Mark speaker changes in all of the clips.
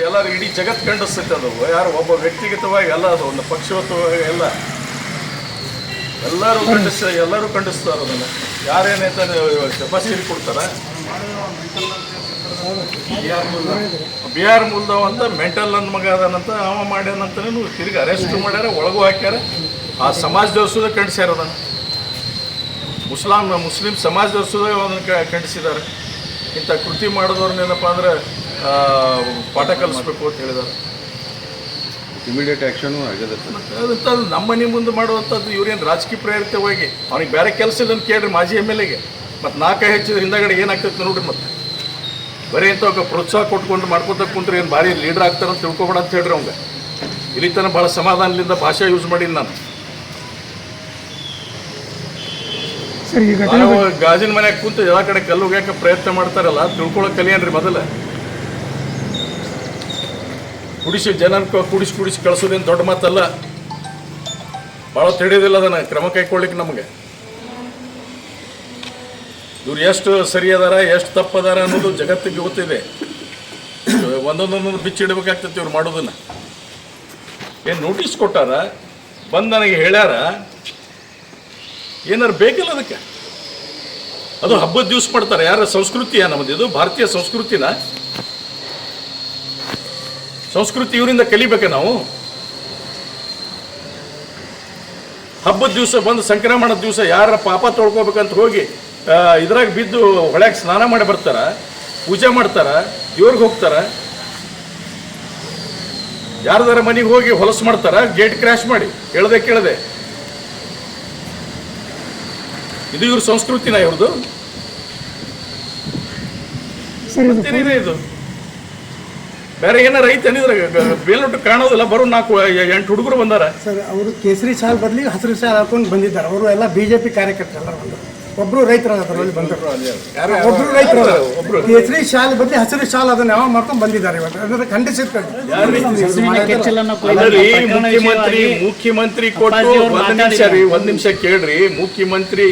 Speaker 1: ಎಲ್ಲರೂ ಇಡೀ ಜಗತ್ ಖಂಡಿಸ್ತೈತೆ ಅದು. ಯಾರು ಒಬ್ಬ ವ್ಯಕ್ತಿಗತವಾಗಿ ಎಲ್ಲ ಅದು, ಒಂದು ಪಕ್ಷವತವಾಗಿ ಎಲ್ಲ ಎಲ್ಲರೂ ಖಂಡಿಸ್ ಎಲ್ಲರೂ ಖಂಡಿಸ್ತಾರೆ ಅದನ್ನು. ಯಾರೇನೈತೆ ಶಬಾಶ್ರೀ ಕೊಡ್ತಾರ? ಮುಲ್ದವ್ ಅಂತ ಮೆಂಟಲ್ ನನ್ನ ಮಗ ಅದಾನಂತ ಅವ ಮಾಡ್ಯಾನಂತನೂ ತಿರುಗಿ ಅರೆಸ್ಟ್ ಮಾಡ್ಯಾರ, ಒಳಗೂ ಹಾಕ್ಯಾರ. ಆ ಸಮಾಜ ಸುದ ಖಂಡಿಸ್ಯಾರ ಅದನ್ನು. ಮುಸ್ಲಾಂ, ಮುಸ್ಲಿಂ ಸಮಾಜ ಸುದ ಅದನ್ನು ಕ- ಖಂಡಿಸಿದ್ದಾರೆ ಇಂಥ ಕೃತಿ ಮಾಡಿದವ್ರನ್ನೇನಪ್ಪ ಅಂದ್ರೆ ಪಾಠ ಕಲಿಸ್ಬೇಕು ಅಂತ ಹೇಳಿದಾರೆ
Speaker 2: ಇಮಿಡಿಯೇಟ್ ಆ್ಯಕ್ಷನು ಆಗಿದೆ ಸರ್
Speaker 1: ನಮ್ಮ ಮನೆ ಮುಂದೆ ಮಾಡುವಂಥದ್ದು ಇವ್ರೇನು ರಾಜಕೀಯ ಪ್ರೇರಿತವಾಗಿ ಅವ್ನಿಗೆ ಬೇರೆ ಕೆಲಸ ಇಲ್ಲ ಅಂತ ಕೇಳ್ರಿ ಮಾಜಿ ಎಂ ಎಲ್ ಎಗೆ ಮತ್ತು ನಾಲ್ಕು ಹೆಚ್ಚಿದ್ರೆ ಹಿಂದಗಡೆ ಏನಾಗ್ತೈತೆ ನೋಡ್ರಿ ಮತ್ತೆ. ಬರೀ ಇಂಥವಾಗ ಪ್ರೋತ್ಸಾಹ ಕೊಟ್ಕೊಂಡು ಮಾಡ್ಕೊತ ಕುಂತ್ರೆ ಏನು ಭಾರಿ ಲೀಡರ್ ಆಗ್ತಾರೆ ಅಂತ ತಿಳ್ಕೊಬೇಡ ಅಂತ ಹೇಳ್ರಿ ಅವಂಗೆ ಇಲ್ಲಿ ತನಕ ಭಾಳ ಸಮಾಧಾನದಿಂದ ಭಾಷೆ ಯೂಸ್ ಮಾಡೀನಿ ನಾನು.
Speaker 3: ಸರ್
Speaker 1: ನಾವು ಗಾಜಿನ ಮನ್ಯಾಗ ಕುಂತು ಎಲ್ಲ ಕಡೆ ಕಲ್ಲು ಹೋಗ್ಯಾಕ ಪ್ರಯತ್ನ ಮಾಡ್ತಾರಲ್ಲ ತಿಳ್ಕೊಳಕ್ಕೆ ಕಲಿಯನ್ರಿ ಮೊದಲ. ಕುಡಿಸಿ ಜನ ಕುಡಿಸಿ ಕುಡಿಸಿ ಕಳಿಸೋದೇನು ದೊಡ್ಡ ಮಾತಲ್ಲ. ಭಾಳ ತಿಳಿಯೋದಿಲ್ಲ ಅದನ್ನ, ಕ್ರಮ ಕೈಕೊಳ್ಳಿಕ್ಕೆ ನಮಗೆ. ಇವ್ರು ಎಷ್ಟು ಸರಿ ಅದಾರ, ಎಷ್ಟು ತಪ್ಪದಾರ ಅನ್ನೋದು ಜಗತ್ತಿಗೆ ಗೊತ್ತಿದೆ. ಒಂದೊಂದೊಂದೊಂದು ಬಿಚ್ಚಿಡ್ಬೇಕಾಗ್ತೈತಿ ಇವ್ರು ಮಾಡೋದನ್ನು. ಏನು ನೋಟಿಸ್ ಕೊಟ್ಟಾರ? ಬಂದು ನನಗೆ ಹೇಳ್ಯಾರ, ಏನಾರು ಬೇಕಿಲ್ಲ ಅದಕ್ಕೆ? ಅದು ಹಬ್ಬದ ದಿವಸ ಮಾಡ್ತಾರೆ. ಯಾರ ಸಂಸ್ಕೃತಿಯ ನಮ್ಮದು ಇದು ಭಾರತೀಯ ಸಂಸ್ಕೃತಿನ? ಸಂಸ್ಕೃತಿ ಇವರಿಂದ ಕಲಿಬೇಕ ನಾವು? ಹಬ್ಬದ ದಿವಸ ಬಂದು ಸಂಕ್ರಮಣದ ದಿವಸ ಯಾರ ಪಾಪ ತೊಳ್ಕೊಬೇಕಂತ ಹೋಗಿ ಇದ್ರಾಗ ಬಿದ್ದು ಹೊಳ್ಯಾಗ ಸ್ನಾನ ಮಾಡಿ ಬರ್ತಾರ ಪೂಜೆ ಮಾಡ್ತಾರ ದೇವ್ರಿಗೆ ಹೋಗ್ತಾರ. ಯಾರ್ದಾರ ಮನೆಗೆ ಹೋಗಿ ಹೊಲಸು ಮಾಡ್ತಾರ ಗೇಟ್ ಕ್ರ್ಯಾಶ್ ಮಾಡಿ ಕೇಳದೆ ಕೇಳದೆ. ಇದು ಇವ್ರ ಸಂಸ್ಕೃತಿನ ಇವ್ರದ್ದು
Speaker 3: ಇದು?
Speaker 1: ಬೇರೆ ಏನಾರ ಐತೆ ಬೇಲ್ ಬೇಲೊಟ್ಟು ಕಾಣೋದಿಲ್ಲ ಬರೋ ನಾಲ್ಕು ಎಂಟು ಹುಡುಗರು ಬಂದಾರ.
Speaker 4: ಸರ್ ಅವರು ಕೇಸರಿ ಶಾಲ್ ಬದಲಿ ಹಸಿರು ಶಾಲ್ ಹಾಕೊಂಡು ಬಂದಿದ್ದಾರೆ. ಅವರು ಎಲ್ಲ ಬಿಜೆಪಿ ಕಾರ್ಯಕರ್ತರು ಎಲ್ಲ ಬಂದರು. ಒಬ್ರು ರೈತರ ಅದರಲ್ಲಿ ಬಂದರು. ಒಬ್ರು ರೈತರು
Speaker 1: ಒಬ್ರು.
Speaker 4: ಕೇಸರಿ ಶಾಲ್ ಬದಲಿ ಹಸಿರು ಶಾಲ್ ಅದನ್ನ ಯಾವ ಮಾಡ್ಕೊಂಡು ಬಂದಿದ್ದಾರೆ ಇವತ್ತು ಅದನ್ನ ಖಂಡಿಸಿರ್ತಾರೆ
Speaker 1: ಮುಖ್ಯಮಂತ್ರಿ ಮುಖ್ಯಮಂತ್ರಿ ಕೊಟ್ಟು ಒಂದ್ ನಿಮಿಷ ರೀ ಒಂದ್ ನಿಮಿಷ ಕೇಳ್ರಿ. ಮುಖ್ಯಮಂತ್ರಿ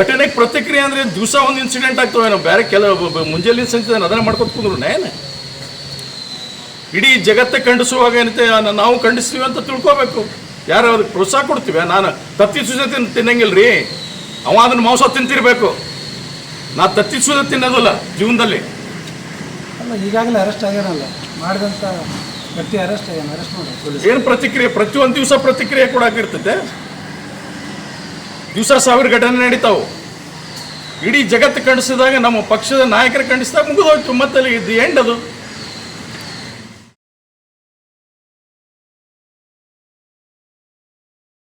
Speaker 1: ಘಟನೆಗೆ ಪ್ರತಿಕ್ರಿಯೆ ಅಂದ್ರೆ ದಿವಸ ಒಂದು ಇನ್ಸಿಡೆಂಟ್ ಆಗ್ತವೆ ನಾವು ಬೇರೆ ಕೆಲವು ಮುಂಜಾನೆ ಸಂಚಿದ ಅದನ್ನ ಮಾಡ್ಕೊತ ಕುಂದ್ರು ನೇನ ಇಡೀ ಜಗತ್ತೇ ಖಂಡಿಸುವಾಗ ಏನಂತೆ ನಾವು ಖಂಡಿಸ್ತೀವಿ ಅಂತ ತಿಳ್ಕೊಬೇಕು. ಯಾರು ಅದಕ್ಕೆ ಪ್ರೋತ್ಸಾಹ ಕೊಡ್ತೀವಿ? ನಾನು ತತ್ತಿ ಸುಜ ತಿನ್ ರೀ. ಅವ ಅದನ್ನು ಮಾಂಸ ತಿಂತಿರ್ಬೇಕು. ನಾ ತತ್ತಿ ಸುಜ ತಿನ್ನೋದಲ್ಲ ಜೀವನದಲ್ಲಿ.
Speaker 4: ಅಲ್ಲ ಈಗಾಗಲೇ ಅರೆಸ್ಟ್ ಆಗ್ಯಾರಲ್ಲ. ಮಾಡಿದಂಥ ವ್ಯಕ್ತಿ ಅರೆಸ್ಟ್ ಆಗ್ಯಾನ? ಅರೆಸ್ಟ್ ಮಾಡಿ ಪೊಲೀಸ್.
Speaker 1: ಏನು ಪ್ರತಿಕ್ರಿಯೆ? ಪ್ರತಿಯೊಂದು ದಿವಸ ಪ್ರತಿಕ್ರಿಯೆ ಕೊಡಾಕಿರ್ತೈತೆ ದಿವಸ ಸಾವಿರ ಘಟನೆ ನಡೀತಾವು. ಇಡೀ ಜಗತ್ತು ಖಂಡಿಸಿದಾಗ ನಮ್ಮ ಪಕ್ಷದ ನಾಯಕರು ಖಂಡಿಸಿದಾಗ ಮುಗಿದೋಯ್ತು. ಮತ್ತೆ ಇದು ಎಂಡ್ ಅದು.